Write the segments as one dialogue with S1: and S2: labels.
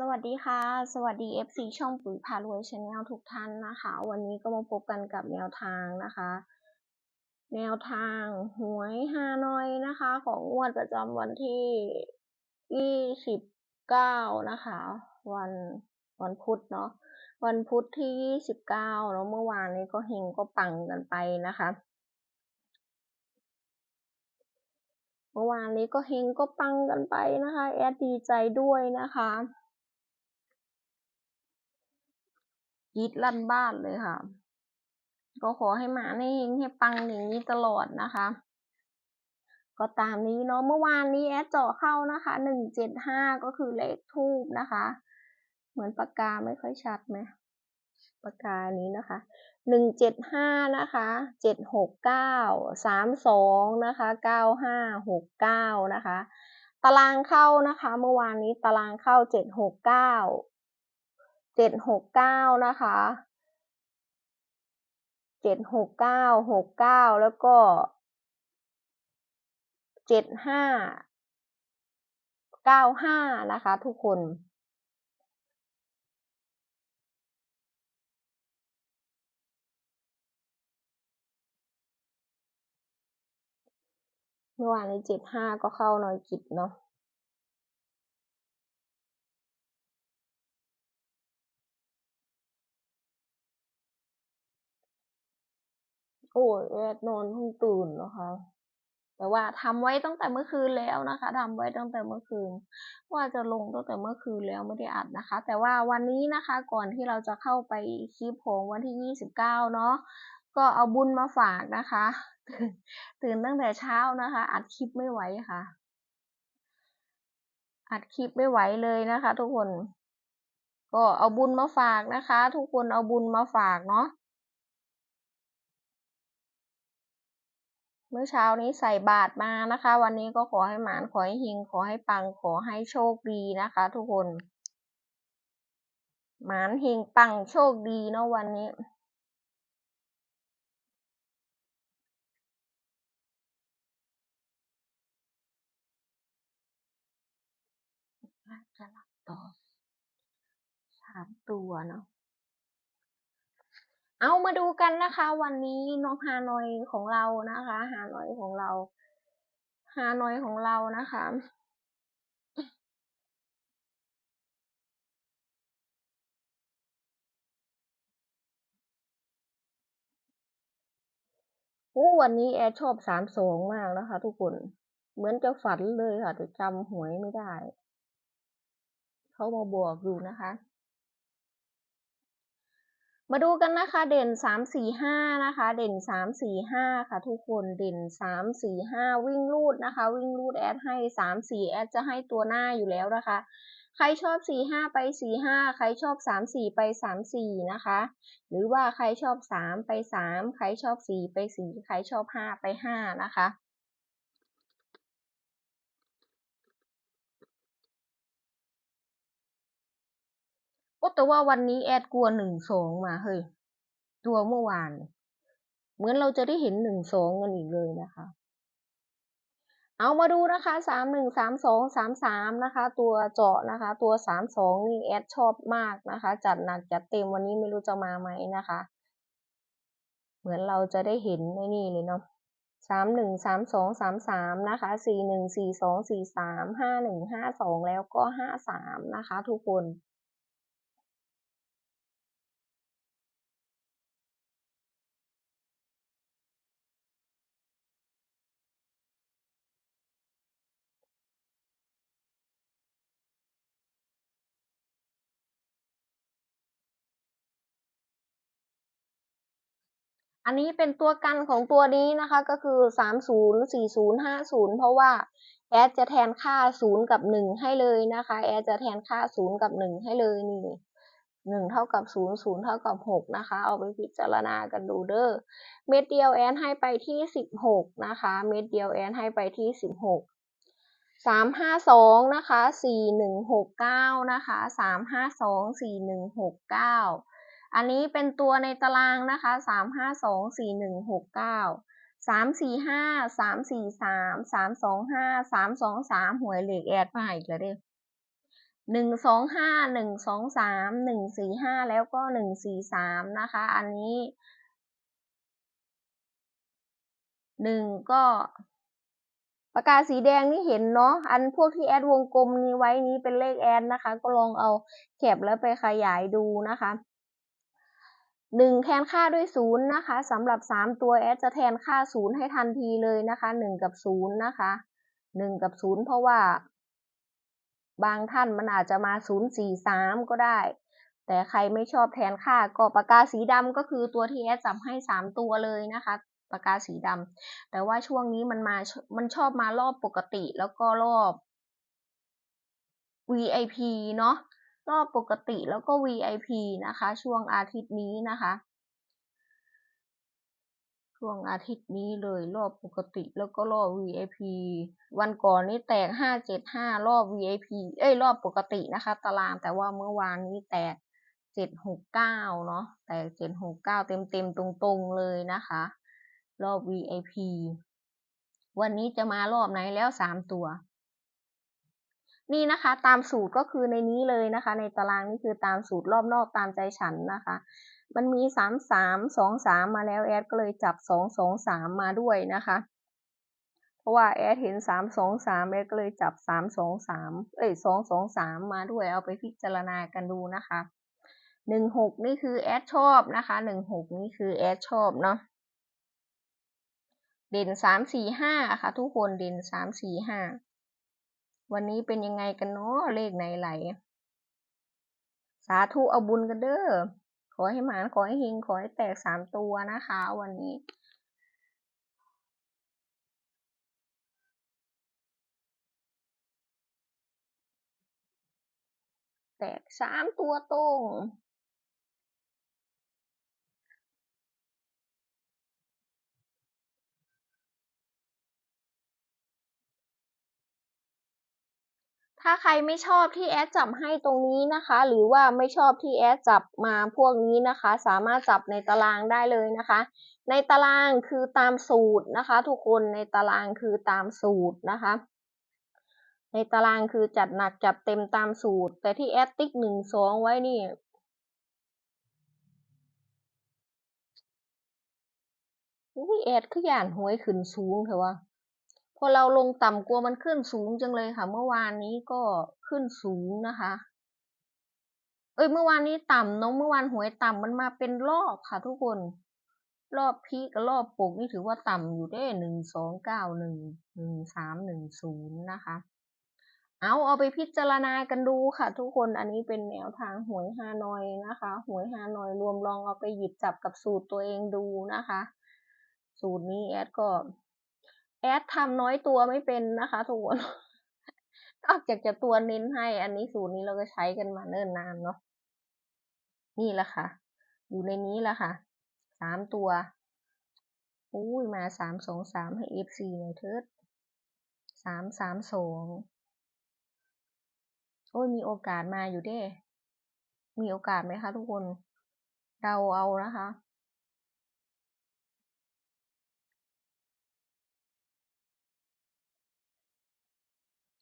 S1: สวัสดีค่ะ สวัสดี FC ช่องปุ๋ยพารวยชาแนลทุกท่านนะคะ วันนี้ก็มาพบกันกับแนวทางนะคะ แนวทางหวยฮานอยนะคะ ของงวดประจำวันที่ 29 นะคะ วันวันพุธเนาะวันพุธที่ 29แล้วเมื่อวานนี้ก็เฮงก็ปังกันไปนะคะ เมื่อวานนี้ก็เฮงก็ปังกันไปนะคะ แอดดีใจด้วยนะคะ กรีดลั่นบ้านเลยค่ะ ก็ขอให้หมาให้เฮงให้ปังอย่างนี้ตลอดนะคะ ก็ตามนี้เนาะเมื่อวานนี้แอดเจาะเข้านะคะหนึ่งเจ็ดห้าก็คือเลขทูบนะคะ เหมือนปากกาไม่ค่อยชัดไหมปากกานี้นะคะหนึ่งเจ็ดห้านะคะเจ็ดหกเก้าสามสองนะคะเก้าห้าหกเก้านะคะ ตารางเข้านะคะ เมื่อวานนี้ตารางเข้าเจ็ดหกเก้า เจ็ดหกเก้านะคะเจ็ดหกเก้าหกเก้าแล้วก็เจ็ดห้าเก้าห้านะคะ ทุกคน เมื่อวานนี้เจ็ดห้าก็เข้าหน่อยกิจเนาะ โอ้ยแอดนอนเพิ่งตื่นนะคะ แต่ว่าทำไว้ตั้งแต่เมื่อคืนแล้วนะคะทำไว้ตั้งแต่เมื่อคืน ว่าจะลงตั้งแต่เมื่อคืนแล้วไม่ได้อัดนะคะ แต่ว่าวันนี้นะคะ ก่อนที่เราจะเข้าไปคลิปของวันที่ยี่สิบเก้าเนาะก็เอาบุญมาฝากนะคะ ตื่นตั้งแต่เช้านะคะ อัดคลิปไม่ไหวค่ะ อัดคลิปไม่ไหวเลยนะคะ ทุกคน ก็เอาบุญมาฝากนะคะ ทุกคนเอาบุญมาฝากเนาะ เมื่อเช้านี้ใส่บาตรมานะคะ วันนี้ก็ขอให้หมานขอให้เฮงขอให้ปังขอให้โชคดีนะคะ ทุกคน หมานเฮงปังโชคดีเนาะวันนี้จะหลับต่อสามตัวเนาะ เอามาดูกันนะคะ วันนี้น้องฮานอยของเรานะคะฮานอยของเราฮานอยของเรานะคะ โอ้วันนี้แอร์ชอบสามสองมากนะคะ ทุกคน เหมือนจะฝันเลยค่ะแต่จำหวยไม่ได้ เขามาบอกอยู่นะคะ มาดูกันนะคะ เด่นสามสี่ห้านะคะ เด่นสามสี่ห้าค่ะ ทุกคนเด่นสามสี่ห้าวิ่งรูดนะคะ วิ่งรูดแอดให้สามสี่แอดจะให้ตัวหน้าอยู่แล้วนะคะ ใครชอบสี่ห้าไปสี่ห้าใครชอบสามสี่ไปสามสี่นะคะ หรือว่าใครชอบสามไปสามใครชอบสี่ไปสี่ใครชอบห้าไปห้านะคะ โอแต่ว่าวันนี้แอดกลัวหนึ่งสองมาเฮ้ย ตัวเมื่อวาน เหมือนเราจะได้เห็นหนึ่งสองกันอีกเลยนะคะ เอามาดูนะคะสามหนึ่งสามสองสามสามนะคะ ตัวเจาะนะคะ ตัวสามสองนี่แอดชอบมากนะคะ จัดหนักจัดเต็มวันนี้ไม่รู้จะมาไหมนะคะ เหมือนเราจะได้เห็นในนี่เลยเนาะสามหนึ่งสามสองสามสามนะคะสี่หนึ่งสี่สองสี่สามห้าหนึ่งห้าสองแล้วก็ห้าสามนะคะ ทุกคน อันนี้เป็นตัวกันของตัวนี้นะคะก็คือสามศูนย์สี่ศูนย์ห้าศูนย์เพราะว่าแอดจะแทนค่าศูนย์กับหนึ่งให้เลยนะคะแอดจะแทนค่าศูนย์กับหนึ่งให้เลยนี่หนึ่งเท่ากับศูนย์ศูนย์เท่ากับหกนะคะ เอาไปพิจารณากันดูเด้อเม็ดเดียวแอนให้ไปที่สิบหกนะคะ เม็ดเดียวแอนให้ไปที่สิบหกสามห้าสองนะคะสี่หนึ่งหกเก้านะคะสามห้าสองสี่หนึ่งหกเก้า อันนี้เป็นตัวในตารางนะคะสามห้าสองสี่หนึ่งหกเก้าสามสี่ห้าสามสี่สามสามสองห้าสามสองสามหวยเหล็กแอดมาอีกแล้วเด้หนึ่งสองห้าหนึ่งสองสามหนึ่งสี่ห้าแล้วก็หนึ่งสี่สามนะคะ อันนี้หนึ่งก็ปากกาสีแดงนี่เห็นเนาะ อันพวกที่แอดวงกลมนี้ไว้นี้เป็นเลขแอดนะคะ ก็ลองเอาแคปแล้วไปขยายดูนะคะ หนึ่งแทนค่าด้วยศูนย์นะคะสำหรับสามตัวแอดจะแทนค่าศูนย์ให้ทันทีเลยนะคะหนึ่งกับศูนย์นะคะหนึ่งกับศูนย์เพราะว่า บางท่านมันอาจจะมาศูนย์สี่สามก็ได้ แต่ใครไม่ชอบแทนค่าก็ปากกาสีดำก็คือตัวที่แอดจับให้สามตัวเลยนะคะปากกาสีดำแต่ว่าช่วงนี้มันมามันชอบมารอบปกติแล้วก็รอบ VIP เนาะ รอบปกติแล้วก็ VIP นะคะ ช่วงอาทิตย์นี้นะคะ ช่วงอาทิตย์นี้เลยรอบปกติแล้วก็รอบ VIP วันก่อนนี้แตกห้าเจ็ดห้ารอบ VIP เอ้ยรอบปกตินะคะ ตารางแต่ว่าเมื่อวานนี้แตกเจ็ดหกเนาะแตกเจ็ดหกเต็มเต็มตรงๆเลยนะคะ รอบ VIP วันนี้จะมารอบไหนแล้วสามตัว นี่นะคะตามสูตรก็คือในนี้เลยนะคะ ในตารางนี่คือตามสูตรรอบนอกตามใจฉันนะคะ มันมีสามสามสองสามมาแล้วแอดก็เลยจับสองสองสามมาด้วยนะคะ เพราะว่าแอดเห็นสามสองสามแอดก็เลยจับสามสองสามเอ้ยสองสองสามมาด้วยเอาไปพิจารณากันดูนะคะหนึ่งหกนี่คือแอดชอบนะคะหนึ่งหกนี่คือแอดชอบเนาะเด่นสามสี่ห้าค่ะ ทุกคนเด่นสามสี่ห้า วันนี้เป็นยังไงกันเนาะเลขไหนไหล สาธุเอาบุญกันเด้อ ขอให้หมานขอให้หิงขอให้แตกสามตัวนะคะ วันนี้แตกสามตัวตรง ถ้าใครไม่ชอบที่แอดจับให้ตรงนี้นะคะ หรือว่าไม่ชอบที่แอดจับมาพวกนี้นะคะ สามารถจับในตารางได้เลยนะคะ ในตารางคือตามสูตรนะคะ ทุกคนในตารางคือตามสูตรนะคะ ในตารางคือจัดหนักจัดเต็มตามสูตร แต่ที่แอดติ๊กหนึ่งสองไว้นี่อุ้ยแอดขย่านหวยขึ้นสูงเถอะวะ พอเราลงต่ำกลัวมันขึ้นสูงจังเลยค่ะ เมื่อวานนี้ก็ขึ้นสูงนะคะ เอ้ยเมื่อวานนี้ต่ำน้องเมื่อวานหวยต่ำมันมาเป็นรอบค่ะ ทุกคน รอบพีกับรอบปกนี่ถือว่าต่ำอยู่ได้หนึ่งสองเก้าหนึ่งหนึ่งสามหนึ่งศูนย์นะคะ เอาเอาไปพิจารณากันดูค่ะ ทุกคนอันนี้เป็นแนวทางหวยฮานอยนะคะหวยฮานอยรวมลองเอาไปหยิบจับกับสูตรตัวเองดูนะคะ สูตรนี้แอดก็ แอดทำน้อยตัวไม่เป็นนะคะทุกคนนอกจากจะตัวเน้นให้ อันนี้สูตรนี้เราก็ใช้กันมาเนิ่นนานเนาะนี่แหละค่ะ อยู่ในนี้แหละค่ะสามตัวอุ้ยมาสามสองสามให้เอฟซีหน่อยเถิดสามสามสองโอ้ยมีโอกาสมาอยู่เด้ มีโอกาสไหมคะทุกคนเราเอานะคะ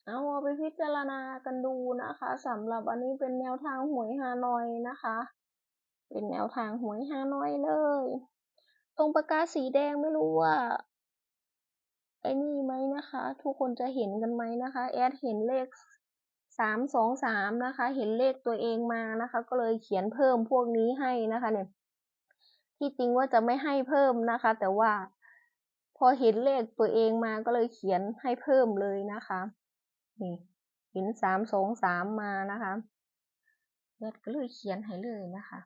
S1: เอาไปพิจารณากันดูนะคะสำหรับอันนี้เป็นแนวทางหวยฮานอยนะคะ เป็นแนวทางหวยฮานอยเลย ตรงปากกาสีแดงไม่รู้ว่าไอ้นี่ไหมนะคะ ทุกคนจะเห็นกันไหมนะคะ แอดเห็นเลขสามสองสามนะคะ เห็นเลขตัวเองมานะคะ ก็เลยเขียนเพิ่มพวกนี้ให้นะคะเนี่ยที่จริงว่าจะไม่ให้เพิ่มนะคะ แต่ว่าพอเห็นเลขตัวเองมาก็เลยเขียนให้เพิ่มเลยนะคะ นี่เห็นสามสองสามมานะคะแอดก็เลยเขียนให้เลยนะคะ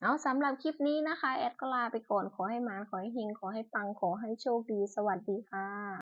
S1: เอาสำหรับคลิปนี้นะคะ แอดก็ลาไปก่อนขอให้มานขอให้เฮงขอให้ปังขอให้โชคดี สวัสดีค่ะ